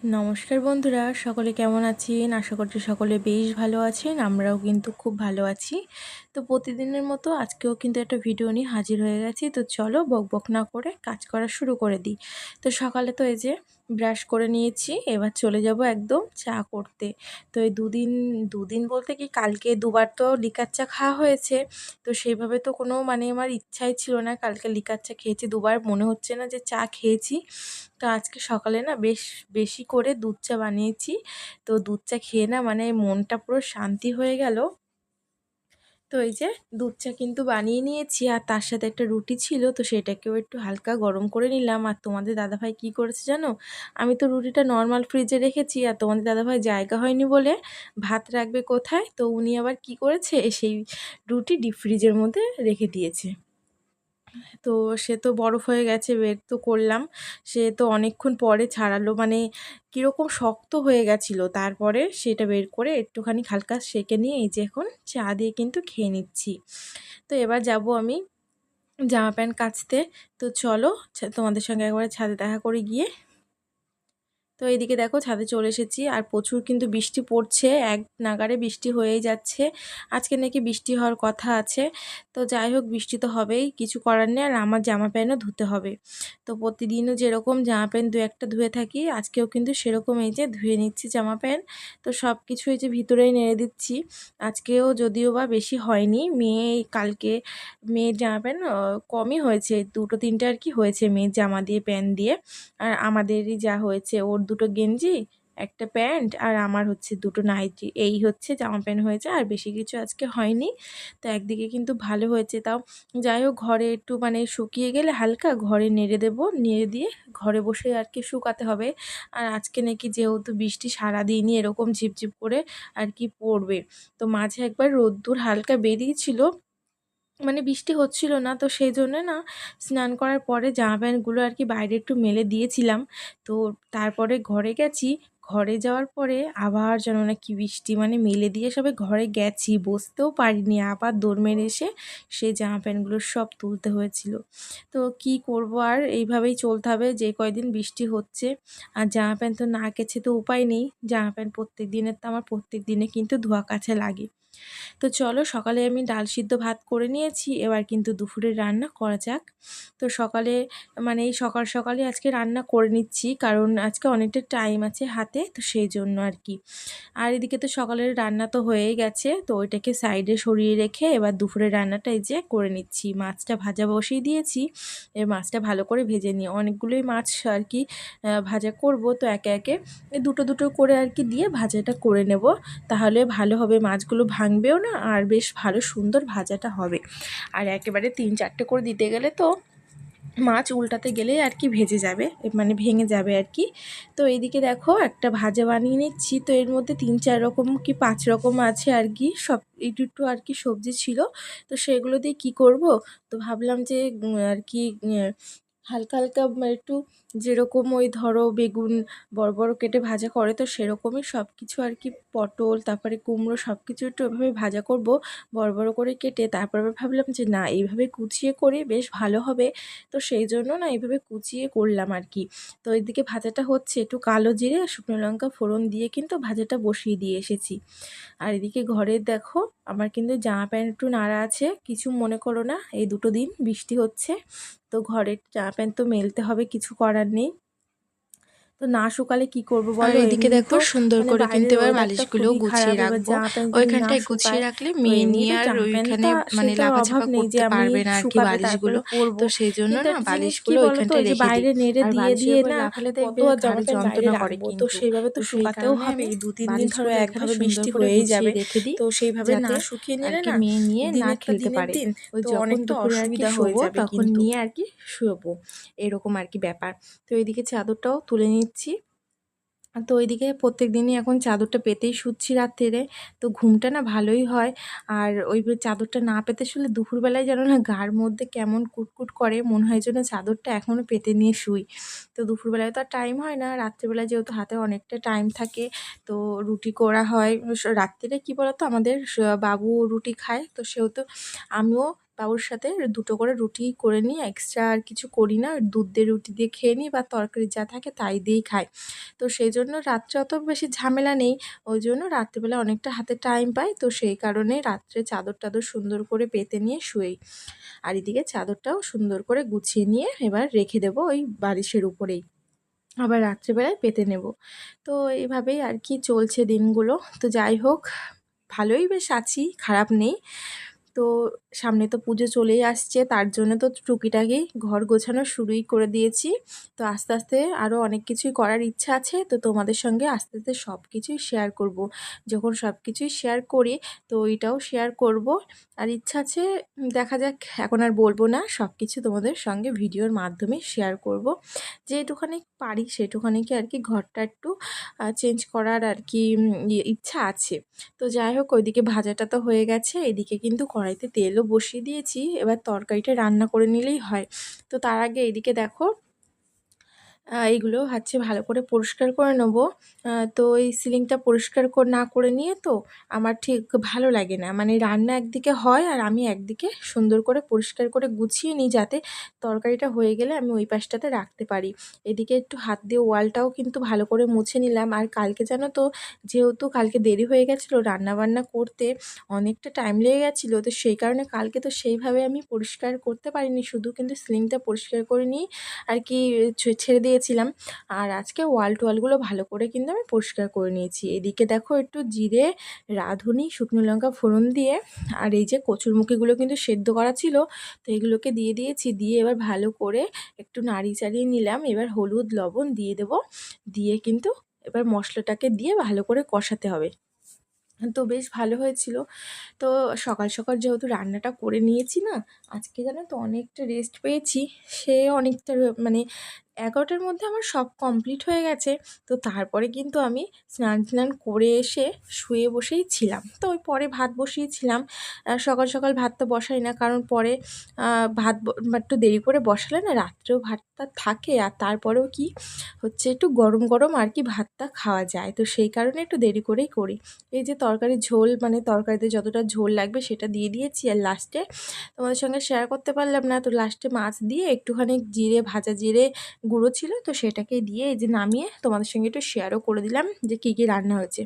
নমস্কার বন্ধুরা, সকলে কেমন আছেন? আশা করছি সকলে বেশ ভালো আছেন, আমরাও কিন্তু খুব ভালো আছি। তো প্রতিদিনের মতো আজকেও কিন্তু একটা ভিডিও নিয়ে হাজির হয়ে গেছি। তো চলো বক বক না করে কাজ করা শুরু করে দিই। তো সকালে তো এই যে ব্রাশ করে নিয়েছি। এবার চলে যাব একদম চা করতে। তো এই দুদিন দুদিন বলতে কি কালকে দুবার তো লিকার চা খাওয়া হয়েছে। তো সেইভাবে তো কোনো মানে আমার ইচ্ছাই ছিল না। কালকে লিকার চা খেয়েছি, দুবার মনে হচ্ছে না যে চা খেয়েছি। তো আজকে সকালে না বেশ, বেশি করে দুধ চা বানিয়েছি। তো দুধ চা খেয়ে না মানে মনটা পুরো শান্তি হয়ে গেল। তো এই যে দুধ চা কিন্তু বানিয়ে নিয়েছি আর তার সাথে একটা রুটি ছিল, তো সেটাকেও একটু হালকা গরম করে নিলাম। আর তোমাদের দাদাভাই কি করেছে জানো? আমি তো রুটিটা নর্মাল ফ্রিজে রেখেছি আর তোমাদের দাদাভাই জায়গা হয়নি বলে ভাত রাখবে কোথায়? তো উনি আবার কি করেছে? সেই রুটি ডিপ ফ্রিজের মধ্যে রেখে দিয়েছে। তো সে তো বরফ হয়ে গেছে, বের তো করলাম। সে তো অনেকক্ষণ পরে ছাড়ালো মানে কীরকম শক্ত হয়ে গেছিল। তারপরে সেটা বের করে একটুখানি হালকা সেকে নিয়ে এই যে এখন চা দিয়ে কিন্তু খেয়ে নিচ্ছি। তো এবার যাব আমি জামা প্যান্ট কাচতে। তো চলো তোমাদের সঙ্গে একবারে ছাদে দেখা করে গিয়ে তো এইদিকে দেখো ছাদে চলে এসেছি আর প্রচুর কিন্তু বৃষ্টি পড়ছে, এক নাগারে বৃষ্টি হয়েই যাচ্ছে। আজকে নাকি বৃষ্টি হওয়ার কথা আছে, তো যাই হোক বৃষ্টি তো হবেই, কিছু করার নেই আর আমার জামা প্যান্টও ধুতে হবে। তো প্রতিদিনও যেরকম জামা প্যান্ট দু একটা ধুয়ে থাকি, আজকেও কিন্তু সেরকম এই যে ধুয়ে নিচ্ছি জামা প্যান্ট। তো সব কিছু এই যে ভিতরেই নেড়ে দিচ্ছি, আজকেও যদিও বা বেশি হয়নি, মেয়ে কালকে মেয়ের জামা প্যান্ট কমই হয়েছে, দুটো তিনটে আর কি হয়েছে মেয়ের জামা দিয়ে, প্যান্ট দিয়ে। আর আমাদেরই যা হয়েছে, ওর দুটো গেঞ্জি, একটা প্যান্ট আর আমার হচ্ছে দুটো নাইটি। এই হচ্ছে জামা প্যান্ট হয়েছে আর বেশি কিছু আজকে হয়নি। তো একদিকে কিন্তু ভালো হয়েছে তাও। যাই হোক, ঘরে একটু মানে শুকিয়ে গেলে হালকা ঘরে নেড়ে দেব, নেড়ে দিয়ে ঘরে বসে আর কি শুকাতে হবে। আর আজকে নাকি যেহেতু বৃষ্টি সারাদিনই এরকম ঝিপঝিপ করে আর কি পড়বে। তো মাঝে একবার রোদ্দুর হালকা বেরিয়েছিল মানে বৃষ্টি হচ্ছিল না, তো সেই জন্য না স্নান করার পরে জামা প্যান্টগুলো আর কি বাইরে একটু মেলে দিয়েছিলাম। তো তারপরে ঘরে গেছি, ঘরে যাওয়ার পরে আবার যেন না কি বৃষ্টি মানে মেলে দিয়ে সবে ঘরে গেছি, বসতেও পারিনি। আবার দৌড় মেরে এসে সেই জামা প্যান্টগুলো সব তুলতে হয়েছিল। তো কি করব আর এইভাবেই চলতে হবে, যে কয়দিন বৃষ্টি হচ্ছে আর জামা প্যান্ট তো না কেছে তো উপায় নেই। জামা প্যান্ট প্রত্যেক দিনের তো আমার প্রত্যেক দিনে কিন্তু ধোয়া কাছে লাগে। তো চলো সকালে আমি ডাল সিদ্ধ ভাত করে নিয়েছি, এবার কিন্তু দুপুরের রান্না করা যাক। তো সকালে মানে এই সকাল সকালে আজকে রান্না করে নিচ্ছি, কারণ আজকে অনেকটা টাইম আছে হাতে, তো সেই জন্য আর কি। আর এদিকে তো সকালের রান্না তো হয়েই গেছে, তো ওইটাকে সাইডে সরিয়ে রেখে এবার দুপুরের রান্নাটা এই যে করে নিচ্ছি। মাছটা ভাজা বসিয়ে দিয়েছি এর মাছটা ভালো করে ভেজে নিই অনেকগুলোই মাছ আর কি ভাজা করব তো একে একে। দুটো দুটো করে আর কি দিয়ে ভাজাটা করে নেব, তাহলে ভালো হবে মাছগুলো ভাঙবেও না, আর বেশ ভালো সুন্দর ভাজাটা হবে। আর একেবারে তিন চারটে করে দিতে গেলে তো মাছ উল্টাতে গেলে আর কি ভেজে যাবে মানে ভেঙে যাবে আর কি। তো এইদিকে দেখো, একটা ভাজা বানিয়ে নিচ্ছি, তো এর মধ্যে তিন চার রকম কি পাঁচ রকম আছে আর কি, সব একটু আর কি সবজি ছিল। তো সেগুলো দিয়ে কি করব? তো ভাবলাম যে আর কি হালকা হালকা একটু যেরকম ওই ধরো বেগুন বড় বড় কেটে ভাজা করে, তো সেরকমই সব কিছু আর কি, পটল, তারপরে কুমড়ো সব কিছু একটু ওইভাবে ভাজা করব বড় বড় করে কেটে তারপরে ভাবলাম যে না, এইভাবে কুচিয়ে করে, বেশ ভালো হবে। তো সেই জন্য না এইভাবে কুচিয়ে করলাম আর কি। তো ওইদিকে ভাজাটা হচ্ছে একটু কালো জিরে শুকনো লঙ্কা ফোড়ন দিয়ে কিন্তু ভাজাটা বসিয়ে দিয়ে এসেছি। আর এদিকে ঘরে দেখো আমার কিন্তু জামা প্যান্ট একটু নাড়া আছে, কিছু মনে করো না, এই দুটো দিন বৃষ্টি হচ্ছে, তো ঘরের জামা প্যান্ট তো মেলতে হবে, কিছু করার নেই। তো না শুকালে কি করব বলো? এদিকে দেখো সুন্দর মানে করে কিন্তু এবার বালিশগুলো গুছিয়ে রাখব। ওইখানটায় গুছিয়ে রাখলে মেয়ে নিয়ে আর ওইখানে মানে লাফাঝাপা করতে পারবে না আর কি বালিশগুলো তো সেই জন্য না বালিশগুলো ওইখানটায় রেখে বাইরে নেড়ে দিয়ে দিয়ে না কত জামা যন্ত্রণা করে তো সেইভাবে তো শুকাতেও হবে। এই দু তিন দিন ধরে একভাবে বৃষ্টি হয়েই যাবে। রেখে দিই। তো সেইভাবে না শুকিয়ে নিলে না মেয়ে নিয়ে না খেলতে পারে। ওই অনেক তো অসুবিধা হয়ে যাবে তখন নিয়ে আর কি শুয়োবো এরকম আর কি ব্যাপার তো এইদিকে চাদরটাও তুলে নিচ্ছি তো ওইদিকে প্রত্যেক দিনই এখন চাদরটা পেতেই শুচ্ছি রাত্রে তো ঘুমটা না ভালোই হয়। আর ওই চাদরটা না পেতে শুলে দুপুরবেলায় যেন না গার মধ্যে কেমন কুটকুট করে, মনে হয় যেন চাদরটা এখনও পেতে নিয়ে শুই। তো দুপুরবেলায় তো আর টাইম হয় না। রাত্রিবেলায় যেহেতু হাতে অনেকটা টাইম থাকে, তো রুটি করা হয়। রাত্রিরে কী বলতো? আমাদের বাবু রুটি খায়। তো সেহেতু আমিও বাবুর সাথে দুটো করে রুটি করে নিই এক্সট্রা আর কিছু করি না দুধ দিয়ে রুটি দিয়ে খেয়ে নিই বা তরকারি যা থাকে তাই দিয়েই খাই। তো সেই জন্য রাত্রে অত বেশি ঝামেলা নেই, ওই জন্য রাত্রিবেলা অনেকটা হাতে টাইম পাই, তো সেই কারণে রাত্রে চাদর টাদর সুন্দর করে পেতে নিয়ে শুয়েই। আর এদিকে চাদরটাও সুন্দর করে গুছিয়ে নিয়ে এবার রেখে দেবো ওই বালিশের উপরেই। আবার রাত্রেবেলায় পেতে নেব। তো এইভাবেই আর কি চলছে দিনগুলো। তো যাই হোক, ভালোই বেশ আছি, খারাপ নেই। তো সামনে তো পুজো চলেই আসছে, তার জন্য তো টুকিটাকি ঘর গোছানো শুরুই করে দিয়েছি। তো আস্তে আস্তে আরও অনেক কিছুই করার ইচ্ছা আছে, তো তোমাদের সঙ্গে আস্তে আস্তে সব কিছুই শেয়ার করব। যখন সব কিছুই শেয়ার করি, তো ওইটাও শেয়ার করব। আর ইচ্ছা আছে, দেখা যাক, এখন আর বলব না সব কিছু তোমাদের সঙ্গে ভিডিওর মাধ্যমে শেয়ার করব। যেটুখানি পারি সেটুখানিকে আর কি ঘরটা একটু চেঞ্জ করার আর কি ইচ্ছা আছে। তো যাই হোক, ওইদিকে ভাজাটা তো হয়ে গেছে, এদিকে কিন্তু কড়াইতে তেলও বসিয়ে দিয়েছি। এবার তরকারিটা রান্না করে নিলেই হয়। তো তার আগে এদিকে দেখো এইগুলো হচ্ছে ভালো করে পরিষ্কার করে নেব। তো এই সিলিংটা পরিষ্কার না করে নিয়ে তো আমার ঠিক ভালো লাগে না। মানে রান্না একদিকে হয় আর আমি একদিকে সুন্দর করে পরিষ্কার করে গুছিয়ে নিই যাতে তরকারিটা হয়ে গেলে আমি ওই পাশটাতে রাখতে পারি। এদিকে একটু হাত দিয়ে ওয়ালটাও কিন্তু ভালো করে মুছে নিলাম। আর কালকে জানো তো, যেহেতু কালকে দেরি হয়ে গেছিল রান্নাবান্না করতে, অনেকটা টাইম লেগে গেছিল, তো সেই কারণে কালকে তো সেইভাবে আমি পরিষ্কার করতে পারিনি। শুধু কিন্তু সিলিংটা পরিষ্কার করে নিই। আর কি ছেড়ে দিয়ে দিয়েছিলাম আর আজকে ওয়াল টোয়ালগুলো ভালো করে কিন্তু আমি পরিষ্কার করে নিয়েছি। এদিকে দেখো একটু জিরে, রাঁধুনি, শুকনো লঙ্কা ফোড়ন দিয়ে, আর এই যে কচুরমুখিগুলো কিন্তু সেদ্ধ করা ছিল, তো এগুলোকে দিয়ে দিয়েছি। দিয়ে এবার ভালো করে একটু নাড়ি চাড়িয়ে নিলাম। এবার হলুদ, লবণ দিয়ে দেব। দিয়ে কিন্তু এবার মশলাটাকে দিয়ে ভালো করে কষাতে হবে। তো বেশ ভালো হয়েছিল। তো সকাল সকাল যেহেতু রান্নাটা করে নিয়েছি না, আজকে জানো তো অনেকটা রেস্ট পেয়েছি। সে অনেকটা মানে এগারোটার মধ্যে আমার সব কমপ্লিট হয়ে গেছে। তো তারপরে কিন্তু আমি স্নান স্নান করে এসে শুয়ে বসেই ছিলাম। তো ওই পরে ভাত বসিয়েছিলাম সকাল সকাল ভাত তো বসাই না, কারণ পরে ভাত একটু দেরি করে বসালে না রাত্রেও ভাতটা থাকে। আর তারপরেও কি হচ্ছে একটু গরম গরম আর কি ভাতটা খাওয়া যায়। তো সেই কারণে একটু দেরি করেই করি। এই যে তরকারির ঝোল মানে তরকারিতে যতটা ঝোল লাগবে সেটা দিয়ে দিয়েছি আর লাস্টে তোমাদের সঙ্গে শেয়ার করতে পারলাম না। তো লাস্টে মাছ দিয়ে একটুখানি জিরে, ভাজা জিরে গুঁড়ো ছিল, তো সেটাকে দিয়ে এই যে নামিয়ে তোমাদের সঙ্গে একটু শেয়ারও করে দিলাম যে কী কী রান্না হয়েছে।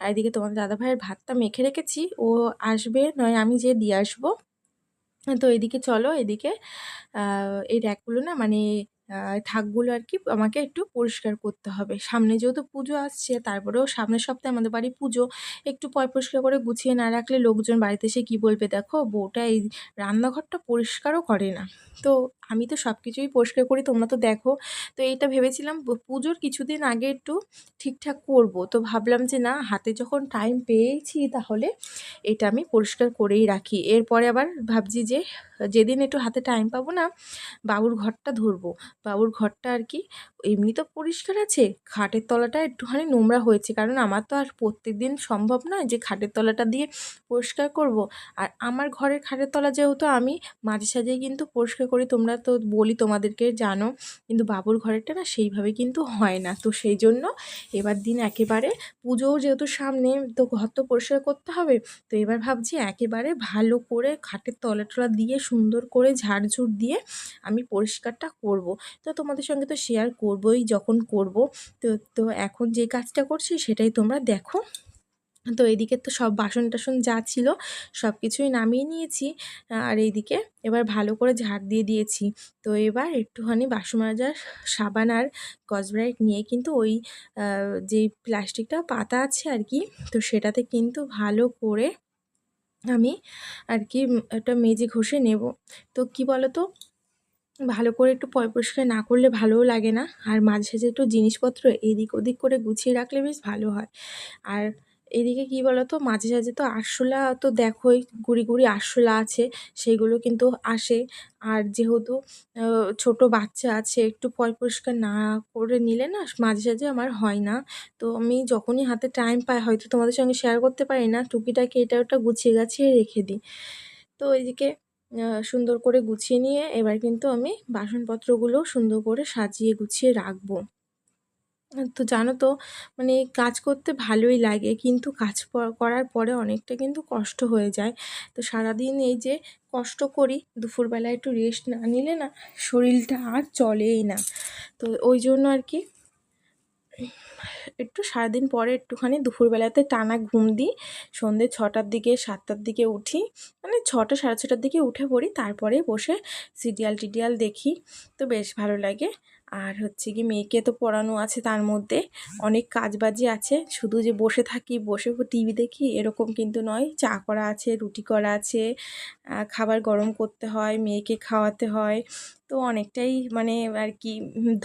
আর এদিকে তোমাদের দাদাভাইয়ের ভাতটা মেখে রেখেছি, ও আসবে, নয় আমি যে দিয়ে আসব। তো এদিকে চলো, এদিকে এই র্যাকগুলো না মানে থাকগুলো আর কি আমাকে একটু পরিষ্কার করতে হবে। সামনে যেহেতু পুজো আসছে, তারপরেও সামনের সপ্তাহে আমাদের বাড়ি পুজো, একটু পয় পরিষ্কার করে গুছিয়ে না রাখলে লোকজন বাড়িতে এসে কী বলবে? দেখো, বউটা এই রান্নাঘরটা পরিষ্কারও করে না। তো আমি তো সব কিছুই পরিষ্কার করি, তোমরা তো দেখো। তো এইটা ভেবেছিলাম পুজোর কিছুদিন আগে একটু ঠিকঠাক করব। তো ভাবলাম যে না, হাতে যখন টাইম পেয়েছি তাহলে এটা আমি পরিষ্কার করেই রাখি। এরপরে আবার ভাবছি যে যেদিন একটু হাতে টাইম পাবো না, বাবুর ঘরটা ধরবো। বাবুর ঘরটা আর কি, এমনি তো পরিষ্কার আছে, খাটের তলাটা একটুখানি নোংরা হয়েছে। কারণ আমার তো আর প্রত্যেক দিন সম্ভব নয় যে খাটের তলাটা দিয়ে পরিষ্কার করব। আর আমার ঘরের খাটের তলা যেহেতু আমি, মাঝে সাঝেই কিন্তু পরিষ্কার করি। তোমরা তো বলি তোমাদেরকে, জানো। কিন্তু বাবুর ঘরেরটা না সেইভাবে কিন্তু হয় না। তো সেই জন্য এবার দিন একেবারে, পুজোও যেহেতু সামনে, তো ঘর তো পরিষ্কার করতে হবে। তো এবার ভাবছি একেবারে ভালো করে খাটের তলা টলা দিয়ে সুন্দর করে ঝাড়ঝুড় দিয়ে আমি পরিষ্কারটা করব। তো তোমাদের সঙ্গে তো শেয়ার করবই, যখন করব, তো তো এখন যে কাজটা করছি সেটাই তোমরা দেখো। তো এদিকে তো সব বাসন টাসন যা ছিল সব কিছুই নামিয়ে নিয়েছি, আর এইদিকে এবার ভালো করে ঝাড় দিয়ে দিয়েছি। তো এবার একটুখানি বাসন মাজার সাবান আর কসব্রাইট নিয়ে কিন্তু ওই যেই প্লাস্টিকটা পাতা আছে আর কি, তো সেটাতে কিন্তু ভালো করে আমি আর কি একটা মেজে ঘষে নেব। তো কি বলো তো ভালো করে একটু পয় পরিষ্কার না করলে ভালোও লাগে না। আর মাঝে সাঝে একটু জিনিসপত্র এদিক ওদিক করে গুছিয়ে রাখলে বেশ ভালো হয়। আর এদিকে কি বলো তো মাঝে, সাঝে তো আরশোলা তো দেখোই, গুড়ি গুড়ি আরশোলা আছে, সেইগুলো কিন্তু আসে। আর যেহেতু ছোট বাচ্চা আছে, একটু পয় পরিষ্কার না করে নিলে না মাঝে, সাঝে আমার হয় না। তো আমি যখনই হাতে টাইম পাই, হয়তো তোমাদের সঙ্গে শেয়ার করতে পারি না, টুকিটাকি এটা ওটা গুছিয়ে, গাছিয়ে রেখে দিই। তো এদিকে সুন্দর করে গুছিয়ে নিয়ে এবার কিন্তু আমি বাসনপত্রগুলো সুন্দর করে সাজিয়ে, গুছিয়ে রাখব। তো জানো তো মানে কাজ করতে ভালোই লাগে, কিন্তু কাজ করার পরে অনেকটা কিন্তু কষ্ট হয়ে যায়। তো সারাদিন এই যে কষ্ট করি, দুপুরবেলা একটু রেস্ট না নিলে না শরীরটা আর চলেই না। তো ওই জন্য আর কি, একটু সারাদিন পরে একটুখানি দুপুরবেলাতে টানা ঘুম দিই সন্ধ্যে ছটার দিকে, সাতটার দিকে উঠি মানে ছটা, সাড়ে ছটার দিকে উঠে পড়ি তারপরে বসে সিরিয়াল টিরিয়াল দেখি, তো বেশ ভালো লাগে। আর হচ্ছে কি মেয়েকে তো পড়ানো আছে তার মধ্যে। অনেক কাজবাজি আছে। শুধু যে বসে থাকি, বসে টিভি দেখি, এরকম কিন্তু নয়। চা করা আছে, রুটি করা আছে খাবার গরম করতে হয়, মেয়েকে খাওয়াতে হয়। তো অনেকটাই মানে আর কি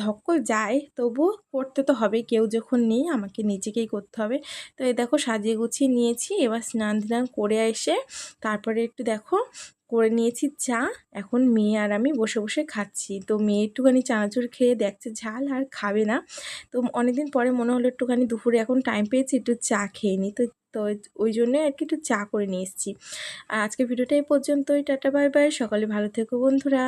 ধকল যায়, তবুও করতে তো হবে। কেউ যখন নেই, আমাকে নিজেকেই করতে হবে। তো এই দেখো, সাজিয়ে গুছিয়ে নিয়েছি। এবার স্নান ধান করে এসে, তারপরে একটু দেখো করে নিয়েছি চা। এখন মেয়ে আর আমি বসে বসে খাচ্ছি। তো মেয়ে একটুখানি চানাচুর খেয়ে দেখছে ঝাল আর খাবে না। তো অনেকদিন পরে মনে হলো একটুখানি দুপুরে এখন টাইম পেয়েছি একটু চা খেয়ে নিই। তো তো ওই জন্যই আর কি একটু চা করে নিয়ে এসেছি। আর আজকে ভিডিওটা এই পর্যন্তই। টাটা বাই বাই সকালে ভালো থেকো বন্ধুরা।